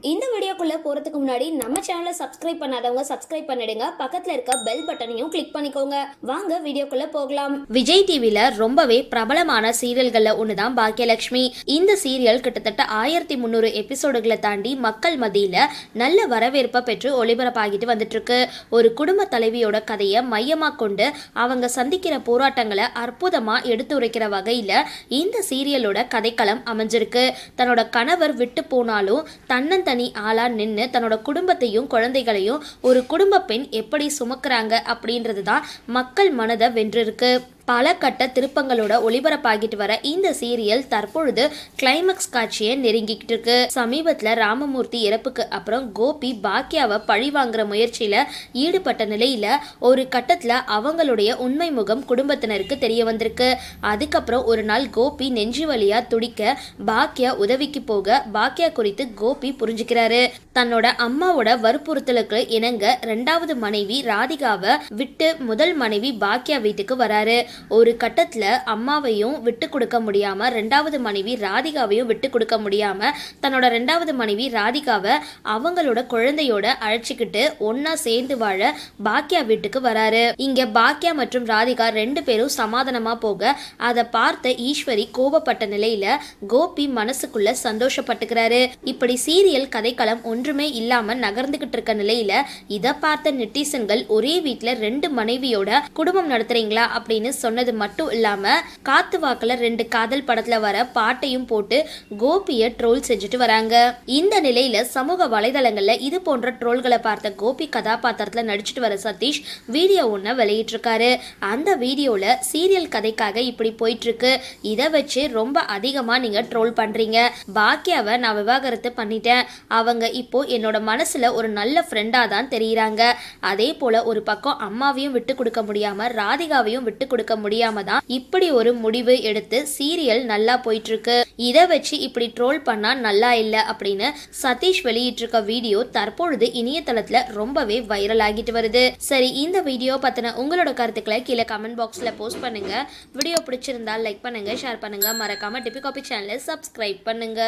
இந்த வீடியோக்குள்ளே போறதுக்கு முன்னாடி நம்ம சேனலை சப்ஸ்கிரைப் பண்ணாதவங்க சப்ஸ்கிரைப் பண்ணிடுங்க. பக்கத்தில் இருக்க பெல் பட்டனையும் கிளிக் பண்ணிக்கோங்க. வாங்க வீடியோக்குள்ளே போகலாம். விஜய் டிவியில் ரொம்பவே பிரபலமான சீரியல்களில் ஒன்று தான் பாக்கியலட்சுமி. இந்த சீரியல் கிட்டத்தட்ட ஆயிரத்தி முந்நூறு எபிசோடுகளை தாண்டி மக்கள் மத்தியில் நல்ல வரவேற்பை பெற்று ஒளிபரப்பாகிட்டு வந்துட்டுருக்கு. ஒரு குடும்ப தலைவியோட கதையை மையமாக கொண்டு அவங்க சந்திக்கிற போராட்டங்களை அற்புதமாக எடுத்துரைக்கிற வகையில் இந்த சீரியலோட கதைக்களம் அமைஞ்சிருக்கு. தன்னோட கணவர் விட்டு போனாலும் தன்னந்தனி ஆளா நின்று தன்னோட குடும்பத்தையும் குழந்தைகளையும் ஒரு குடும்ப பெண் எப்படி சுமக்கிறாங்க அப்படின்றது தான் மக்கள் மனதை வென்றிருக்கு. பல கட்ட திருப்பங்களோட ஒளிபரப்பாகிட்டு வர இந்த சீரியல் தற்பொழுது கிளைமேக்ஸ் காட்சியை நெருங்கிக்கிட்டு இருக்கு. சமீபத்தில் ராமமூர்த்தி இறப்புக்கு அப்புறம் கோபி பாக்கியாவை பழி வாங்குற முயற்சியில் ஈடுபட்ட நிலையில் ஒரு கட்டத்தில் அவங்களுடைய உண்மை முகம் குடும்பத்தினருக்கு தெரிய வந்திருக்கு. அதுக்கப்புறம் ஒரு நாள் கோபி நெஞ்சு வழியாக துடிக்க பாக்கியா உதவிக்கு போக பாக்கியா குறித்து கோபி புரிஞ்சுக்கிறாரு. தன்னோட அம்மாவோட வற்புறுத்தலுக்கு இணங்க ரெண்டாவது மனைவி ராதிகாவை விட்டு முதல் மனைவி பாக்கியா வீட்டுக்கு வராரு. ஒரு கட்டத்தில் அம்மாவையும் விட்டு கொடுக்க முடியாம ரெண்டாவது மனைவி ராதிகாவையும் விட்டு கொடுக்க முடியாம தன்னோட ரெண்டாவது மனைவி ராதிகாவை அவங்களோட குழந்தையோட அழைச்சிக்கிட்டு ஒன்னா சேர்ந்து வாழ பாக்கியா வீட்டுக்கு வராரு. இங்கே பாக்கியா மற்றும் ராதிகா ரெண்டு பேரும் சமாதானமாக போக அதை பார்த்த ஈஸ்வரி கோபப்பட்ட நிலையில கோபி மனசுக்குள்ள சந்தோஷப்பட்டுக்கிறாரு. இப்படி சீரியல் கதைக்களம் ஒன்றுமே இல்லாமல் நகர்ந்துகிட்டு இருக்க நிலையில இதை பார்த்த நெட்டிசன்கள் ஒரே வீட்டில் ரெண்டு மனைவியோட குடும்பம் நடத்துறீங்களா? அப்படின்னு சொன்னது மட்டும் இல்லாம காத்து வாக்கில் ரெண்டு காதல் படத்துல வர பாட்டையும் போட்டு கோபிய ட்ரோல் செஞ்சுட்டு வராங்க. இந்த நிலையில சமூக வலைதளங்கள்ல இது போன்ற ட்ரோல்களை பார்த்த கோபி கதாபாத்திரத்துல நடிச்சிட்டு வர சதீஷ் வீடியோ ஒன்ன வெளியிட்டிருக்காரு. அந்த வீடியோல சீரியல் கதைக்காக இப்படி போயிட்டு இருக்கு இதை வச்சு ரொம்ப அதிகமா நீங்க ட்ரோல் பண்றீங்க. பாக்கியாவை நான் விவாகரத்து பண்ணிட்டேன். அவங்க இப்போ என்னோட மனசுல ஒரு நல்ல ஃப்ரெண்டா தான் தெரியுறாங்க. அதே போல ஒரு பக்கம் அம்மாவையும் விட்டு கொடுக்க முடியாம ராதிகாவையும் விட்டு கொடுக்க முடியாம தான் இப்படி ஒரு முடிவு எடுத்து சீரியல் நல்லா போயிட்டு இருக்கு இதை வச்சு இப்படி ட்ரோல் பண்ணா நல்லா இல்லை அப்படின்னு சதீஷ் வெளியிட்டிருக்க வீடியோ தற்பொழுது இணையதளத்துல ரொம்பவே வைரல் ஆகிட்டு வருது. சரி இந்த வீடியோ பத்தின உங்களோட கருத்துக்களை கீழே கமெண்ட் பாக்ஸ்ல போஸ்ட் பண்ணுங்க. வீடியோ பிடிச்சிருந்தா லைக் பண்ணுங்க ஷேர் பண்ணுங்க. மறக்காம டிபி காபி சேனலை சப்ஸ்கிரைப் பண்ணுங்க.